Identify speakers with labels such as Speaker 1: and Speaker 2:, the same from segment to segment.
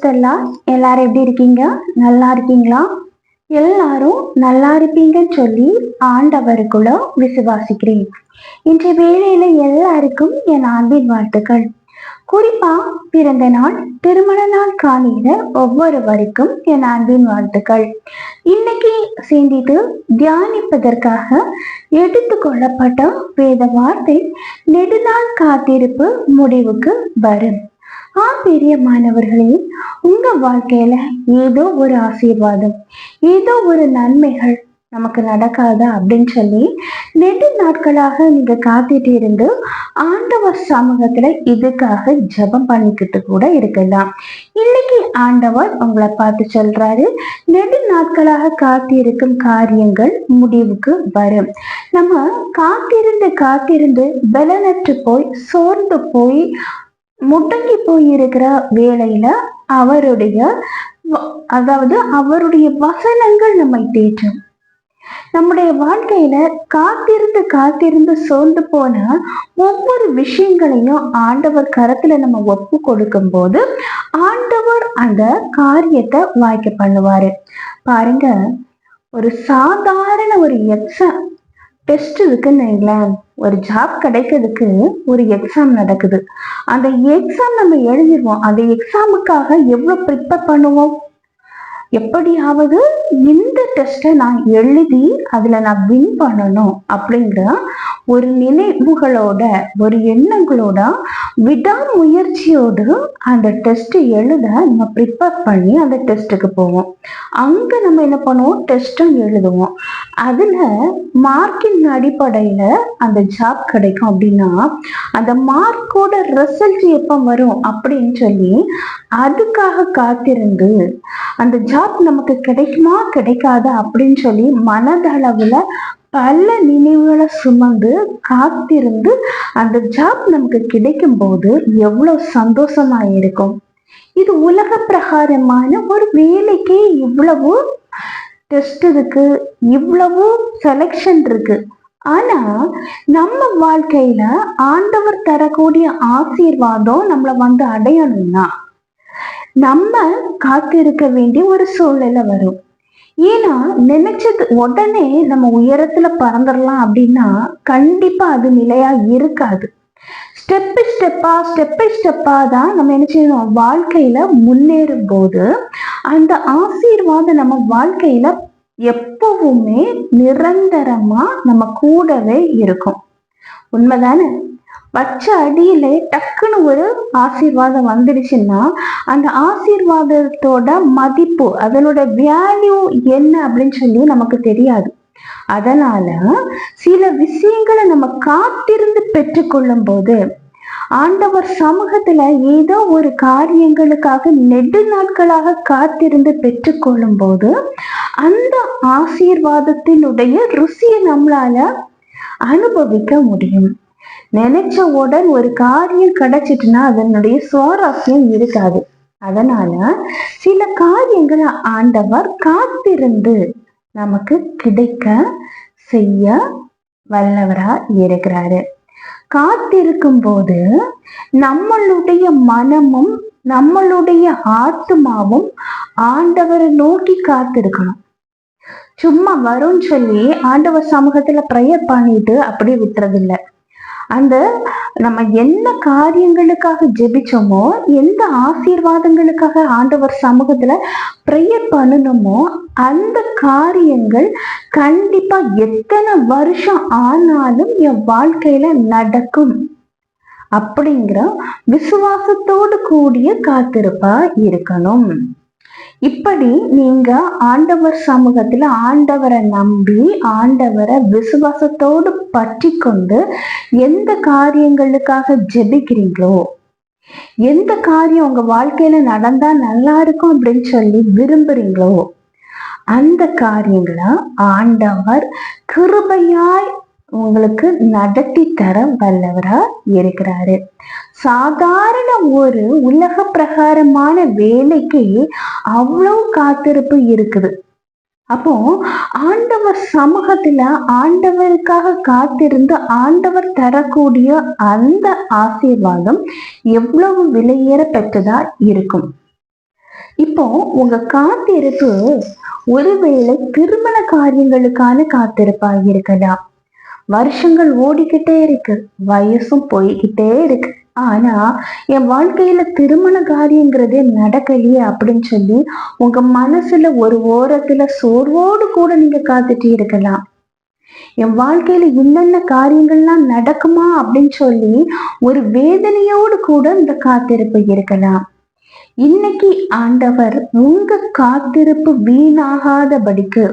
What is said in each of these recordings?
Speaker 1: சிஸ்டர்லா எல்லாரும் எப்படி இருக்கீங்க நல்லா இருக்கீங்களா எல்லாரும் நல்லா இருப்பீங்கன்னு சொல்லி ஆண்டவருக்குள்ள விசுவாசிக்கிறேன் இன்றைய வேலையில எல்லாருக்கும் என் அன்பின் வாழ்த்துக்கள் குறிப்பா பிறந்த நாள் திருமண நாள் காலையில ஒவ்வொருவருக்கும் என் அன்பின் வாழ்த்துக்கள் இன்னைக்கு சிந்தித்து தியானிப்பதற்காக எடுத்து கொள்ளப்பட்ட வேத வார்த்தை நெடுநாள் காத்திருப்பு முடிவுக்கு வரும் ஆ மாணவர்களே உங்க வாழ்க்கையில ஏதோ ஒரு ஆசீர்வாதம் ஏதோ ஒரு நன்மைகள் நமக்கு நடக்காத அப்படின்னு சொல்லி நெடு நாட்களாக நீங்க காத்துட்டு இருந்து ஆண்டவர் சமூகத்துல இதுக்காக ஜபம் பண்ணிக்கிட்டு கூட இருக்கலாம் இன்னைக்கு ஆண்டவர் உங்களை பார்த்து சொல்றாரு நெடு நாட்களாக காத்திருக்கும் காரியங்கள் முடிவுக்கு வரும் நம்ம காத்திருந்து காத்திருந்து பலனற்று போய் சோர்ந்து போய் முடங்கி போயிருக்கிற வேலையில அவருடைய அதாவது அவருடைய வசனங்கள் நம்மை தேற்றும் நம்முடைய வாழ்க்கையில காத்திருந்து காத்திருந்து சோர்ந்து போன ஒவ்வொரு விஷயங்களையும் ஆண்டவர் கரத்துல நம்ம ஒப்பு கொடுக்கும் போது ஆண்டவர் அந்த காரியத்தை வாய்க்க பண்ணுவாரு பாருங்க ஒரு சாதாரண ஒரு எக்ஸ டெஸ்ட் இருக்குன்னு இல்லை ஒரு ஜாப் கிடைக்கிறதுக்கு ஒரு எக்ஸாம் நடக்குது அந்த எக்ஸாம் நம்ம எழுதிடுவோம் அந்த எக்ஸாமுக்காக எவ்வளோ ப்ரிப்பேர் பண்ணுவோம் எப்படியாவது இந்த டெஸ்ட்டை நான் எழுதி அதில் நான் வின் பண்ணணும் அப்படிங்கிற ஒரு நினைவுகளோட ஒரு எண்ணங்களோட விடாமுயற்சியோடு அந்த டெஸ்ட்டு எழுத நம்ம ப்ரிப்பேர் பண்ணி அந்த டெஸ்ட்டுக்கு போவோம் அங்கே நம்ம என்ன பண்ணுவோம் டெஸ்ட்டும் எழுதுவோம் அதில் மார்க்கின் அடிப்படையில் அந்த ஜாப் கிடைக்கும் அப்படின்னா அந்த மார்க்கோட ரிசல்ட் எப்போ வரும் அப்படின்னு சொல்லி அதுக்காக காத்திருந்து அந்த ஜாப் ஜாப் நமக்கு கிடைக்குமா கிடைக்காதா அப்படின்னு சொல்லி மனதளவில் பல நினைவுகளை சுமந்து காத்திருந்து அந்த ஜாப் நமக்கு கிடைக்கும் போது எவ்வளோ சந்தோஷமா இருக்கும் இது உலக பிரகாரமான ஒரு வேலைக்கே இவ்வளவு டெஸ்ட் இருக்கு இவ்வளவு செலெக்ஷன் இருக்கு ஆனா நம்ம வாழ்க்கையில ஆண்டவர் தரக்கூடிய ஆசீர்வாதம் நம்மளை வந்து அடையணும்னா நம்ம காத்திருக்க வேண்டிய ஒரு சூழ்நிலை வரும் ஏன்னா நினைச்சது உடனே நம்ம உயரத்துல பறந்துடலாம் அப்படின்னா கண்டிப்பா அது நிலையா இருக்காது ஸ்டெப் ஸ்டெப்பா ஸ்டெப் பை ஸ்டெப்பா தான் நம்ம என்ன செய்யணும் வாழ்க்கையில முன்னேறும் போது அந்த ஆசீர்வாதம் நம்ம வாழ்க்கையில எப்பவுமே நிரந்தரமா நம்ம கூடவே இருக்கும் உண்மைதானே வச்ச அடியில டக்குன்னு ஒரு ஆசீர்வாதம் வந்துடுச்சுன்னா அந்த ஆசீர்வாதத்தோட மதிப்பு அதனோட வேல்யூ என்ன அப்படின்னு சொல்லி நமக்கு தெரியாது அதனால சில விஷயங்களை நம்ம காத்திருந்து பெற்றுக்கொள்ளும் போது ஆண்டவர் சமூகத்துல ஏதோ ஒரு காரியங்களுக்காக நெடு நாட்களாக காத்திருந்து பெற்றுக்கொள்ளும் போது அந்த ஆசீர்வாதத்தினுடைய ருசியை நம்மளால அனுபவிக்க முடியும் நினைச்ச உடன் ஒரு காரியம் கிடைச்சிட்டுன்னா அதனுடைய சுவாரஸ்யம் இருக்காது அதனால சில காரியங்களை ஆண்டவர் காத்திருந்து நமக்கு கிடைக்க செய்ய வல்லவரா இருக்கிறாரு காத்திருக்கும் போது நம்மளுடைய மனமும் நம்மளுடைய ஆத்மாவும் ஆண்டவரை நோக்கி காத்திருக்கணும் சும்மா வரும்னு சொல்லி ஆண்டவர் சமூகத்துல ப்ரேயர் பண்ணிட்டு அப்படியே விட்டுறதில்லை அந்த நம்ம என்ன காரியங்களுக்காக ஜெபிச்சோமோ எந்த ஆசீர்வாதங்களுக்காக ஆண்டவர் சமூகத்துல ப்ரேயர் பண்ணணுமோ அந்த காரியங்கள் கண்டிப்பா எத்தனை வருஷம் ஆனாலும் என் வாழ்க்கையில நடக்கும் அப்படிங்கிற விசுவாசத்தோடு கூடிய காத்திருப்பா இருக்கணும் இப்படி நீங்க ஆண்டவர் சமூகத்துல ஆண்டவரை நம்பி ஆண்டவரை விசுவாசத்தோடு பற்றி கொண்டு எந்த காரியங்களுக்காக ஜெபிக்கிறீங்களோ எந்த காரியம் உங்க வாழ்க்கையில நடந்தா நல்லா இருக்கும் அப்படின்னு சொல்லி விரும்புறீங்களோ அந்த காரியங்களை ஆண்டவர் கிருபையாய் உங்களுக்கு நடத்தி தர வல்லவரா இருக்கிறாரு சாதாரண ஒரு உலக பிரகாரமான வேலைக்கு அவ்வளவு காத்திருப்பு இருக்குது அப்போ ஆண்டவர் சமூகத்துல ஆண்டவருக்காக காத்திருந்து ஆண்டவர் தரக்கூடிய அந்த ஆசீர்வாதம் எவ்வளவு விலையேற பெற்றதா இருக்கும் இப்போ உங்க காத்திருப்பு ஒருவேளை திருமண காரியங்களுக்கான காத்திருப்பா இருக்கலாம் வருஷங்கள் ஓடிக்கிட்டே இருக்கு வயசும் போய்கிட்டே இருக்கு ஆனா என் வாழ்க்கையில திருமண காரியங்கிறதே நடக்கலையே அப்படின்னு சொல்லி உங்க மனசுல ஒரு ஓரத்துல சோர்வோடு கூட நீங்க காத்துட்டு இருக்கலாம் என் வாழ்க்கையில என்னென்ன காரியங்கள்லாம் நடக்குமா அப்படின்னு சொல்லி ஒரு வேதனையோடு கூட இந்த காத்திருப்பு இருக்கலாம் இன்னைக்கு ஆண்டவர் உங்க காத்திருப்பு வீணாகாதபடிக்கு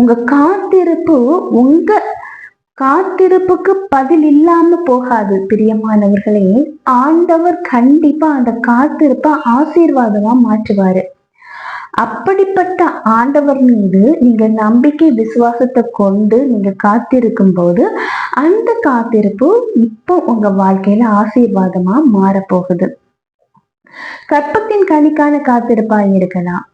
Speaker 1: உங்க காத்திருப்பு உங்க காத்திருப்புக்கு பதில் இல்லாம போகாது பிரியமானவர்களே ஆண்டவர் கண்டிப்பா அந்த காத்திருப்ப ஆசீர்வாதமா மாற்றுவாரு அப்படிப்பட்ட ஆண்டவர் மீது நீங்க நம்பிக்கை விசுவாசத்தை கொண்டு நீங்க காத்திருக்கும் போது அந்த காத்திருப்பு இப்போ உங்க வாழ்க்கையில ஆசீர்வாதமா மாறப்போகுது கற்பத்தின் கனிக்கான காத்திருப்பா இருக்கலாம்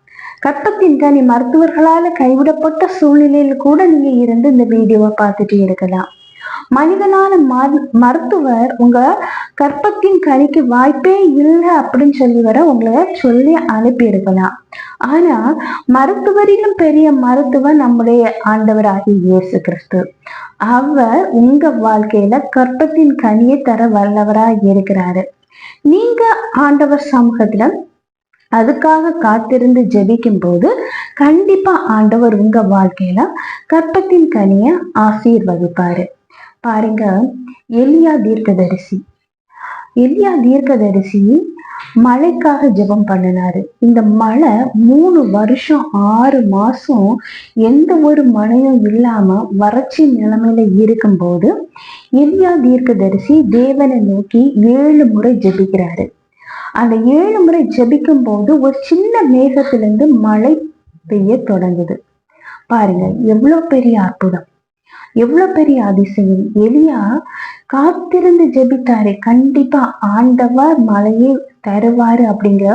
Speaker 1: கற்பத்தின் கனி மருத்துவர்களால கைவிடப்பட்ட சூழ்நிலையில கூட நீங்க இருந்து இந்த வீடியோவை பார்த்துட்டு இருக்கலாம் மனிதனான மருத்துவர் உங்க கற்பத்தின் கனிக்கு வாய்ப்பே இல்லை அப்படின்னு சொல்லி வர உங்களை சொல்லி அனுப்பி இருக்கலாம் ஆனா மருத்துவரிலும் பெரிய மருத்துவர் நம்முடைய ஆண்டவராகிய இயேசு கிறிஸ்து அவர் உங்க வாழ்க்கையில கற்பத்தின் கனியை தர வல்லவராக இருக்கிறாரு நீங்க ஆண்டவர் சமூகத்துல அதுக்காக காத்திருந்து ஜெபிக்கும் போது கண்டிப்பா ஆண்டவர் உங்க வாழ்க்கையில கற்பத்தின் கனிய ஆசீர்வதிப்பாரு பாருங்க எலியா தீர்க்கதரிசி எலியா தீர்க்கதரிசி மழைக்காக ஜெபம் பண்ணினாரு இந்த மழை மூணு வருஷம் ஆறு மாசம் எந்த ஒரு மழையும் இல்லாம வறட்சி நிலைமையில இருக்கும்போது எலியா தீர்க்கதரிசி தேவனை நோக்கி ஏழு முறை ஜெபிக்கிறாரு அந்த ஏழு முறை ஜபிக்கும் போது ஒரு சின்ன மேகத்திலிருந்து மழை பெய்ய தொடங்குது பாருங்க எவ்வளவு பெரிய அற்புதம் எவ்வளவு பெரிய அதிசயம் எலியா காத்திருந்து ஜெபித்தாரு கண்டிப்பா ஆண்டவர் மழையை தருவாரு அப்படிங்கிற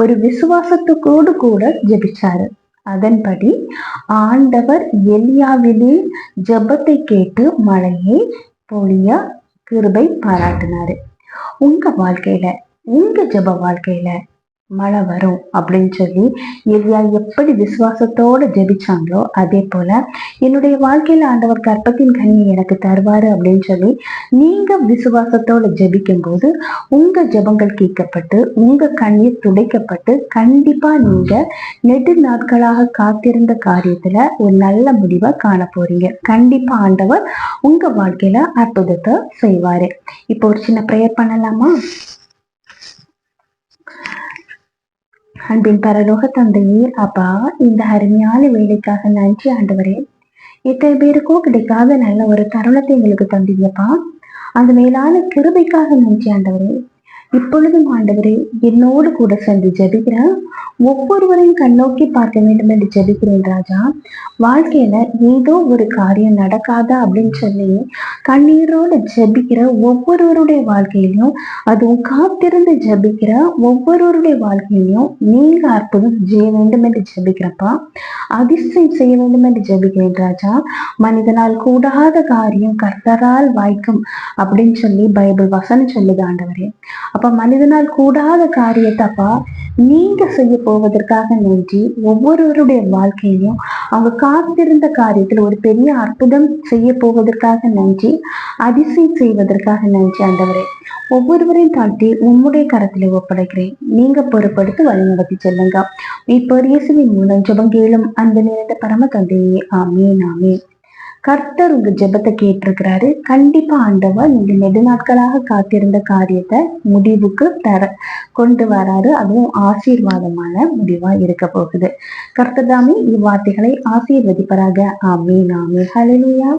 Speaker 1: ஒரு விசுவாசத்துக்கோடு கூட ஜெபிச்சாரு அதன்படி ஆண்டவர் எலியாவிலே ஜபத்தை கேட்டு மழையை பொழிய கிருபை பாராட்டினாரு உங்க வாழ்க்கையில உங்க ஜப வாழ்க்கையில மழை வரும் அப்படின்னு சொல்லி எல்லா எப்படி விசுவாசத்தோட ஜெபிச்சாங்களோ அதே போல என்னுடைய வாழ்க்கையில ஆண்டவர் கற்பத்தின் கண்ணி எனக்கு தருவாரு அப்படின்னு சொல்லி நீங்க விசுவாசத்தோட ஜெபிக்கும் போது உங்க ஜெபங்கள் கேட்கப்பட்டு உங்க கண்ணீர் துடைக்கப்பட்டு கண்டிப்பா நீங்க நெடு நாட்களாக காத்திருந்த காரியத்துல ஒரு நல்ல முடிவை காண போறீங்க கண்டிப்பா ஆண்டவர் உங்க வாழ்க்கையில அற்புதத்தை செய்வாரு இப்போ ஒரு சின்ன ப்ரேயர் பண்ணலாமா
Speaker 2: அன்பின் பரலோக தந்தையே அப்பா இந்த அருமையான வேலைக்காக நன்றி ஆண்டவரே எத்தனை பேருக்கும் கிடைக்காத நல்ல ஒரு தருணத்தை எங்களுக்கு தந்தீங்கப்பா அந்த மேலான கிருபைக்காக நன்றி ஆண்டவரே இப்பொழுதும் ஆண்டவரே என்னோடு கூட சென்று ஜபிக்கிற ஒவ்வொருவரையும் கண்ணோக்கி பார்க்க வேண்டும் என்று ஜபிக்கிறேன் ராஜா வாழ்க்கையில ஏதோ ஒரு காரியம் நடக்காத அப்படின்னு சொல்லி கண்ணீரோடு ஜபிக்கிற ஒவ்வொருவருடைய வாழ்க்கையிலையும் அதுவும் காத்திருந்து ஜபிக்கிற ஒவ்வொருவருடைய வாழ்க்கையிலையும் நீங்க அற்புதம் செய்ய வேண்டும் என்று ஜபிக்கிறப்பா அதிசயம் செய்ய வேண்டும் என்று ஜபிக்கிறேன் ராஜா மனிதனால் கூடாத காரியம் கர்த்தரால் வாய்க்கும் அப்படின்னு சொல்லி பைபிள் வசனம் சொல்லுது ஆண்டவரே அப்ப அப்ப மனிதனால் கூடாத காரியத்தப்பா நீங்க செய்ய போவதற்காக நன்றி ஒவ்வொருவருடைய வாழ்க்கையிலும் அவங்க காத்திருந்த காரியத்தில் ஒரு பெரிய அற்புதம் செய்ய போவதற்காக நன்றி அதிசயம் செய்வதற்காக நன்றி ஆண்டவரே ஒவ்வொருவரையும் தாண்டி உம்முடைய கரத்தில் ஒப்படைக்கிறேன் நீங்க பொறுப்படுத்தி வழிநடத்தி செல்லுங்க இப்போ இயேசுவின் மூலம் ஜபங்கேலும் அந்த நிறைந்த பரம தந்தையே ஆமே நாமே கர்த்தர் உங்க ஜெபத்தை கேட்டிருக்கிறாரு கண்டிப்பா ஆண்டவர் நீங்க நெடுநாட்களாக காத்திருந்த காரியத்தை முடிவுக்கு தர கொண்டு வராரு அதுவும் ஆசீர்வாதமான முடிவா இருக்க போகுது தாமே இவ்வார்த்தைகளை ஆசீர்வதிப்பராக ஆமீன் நாமே ஹலலுயா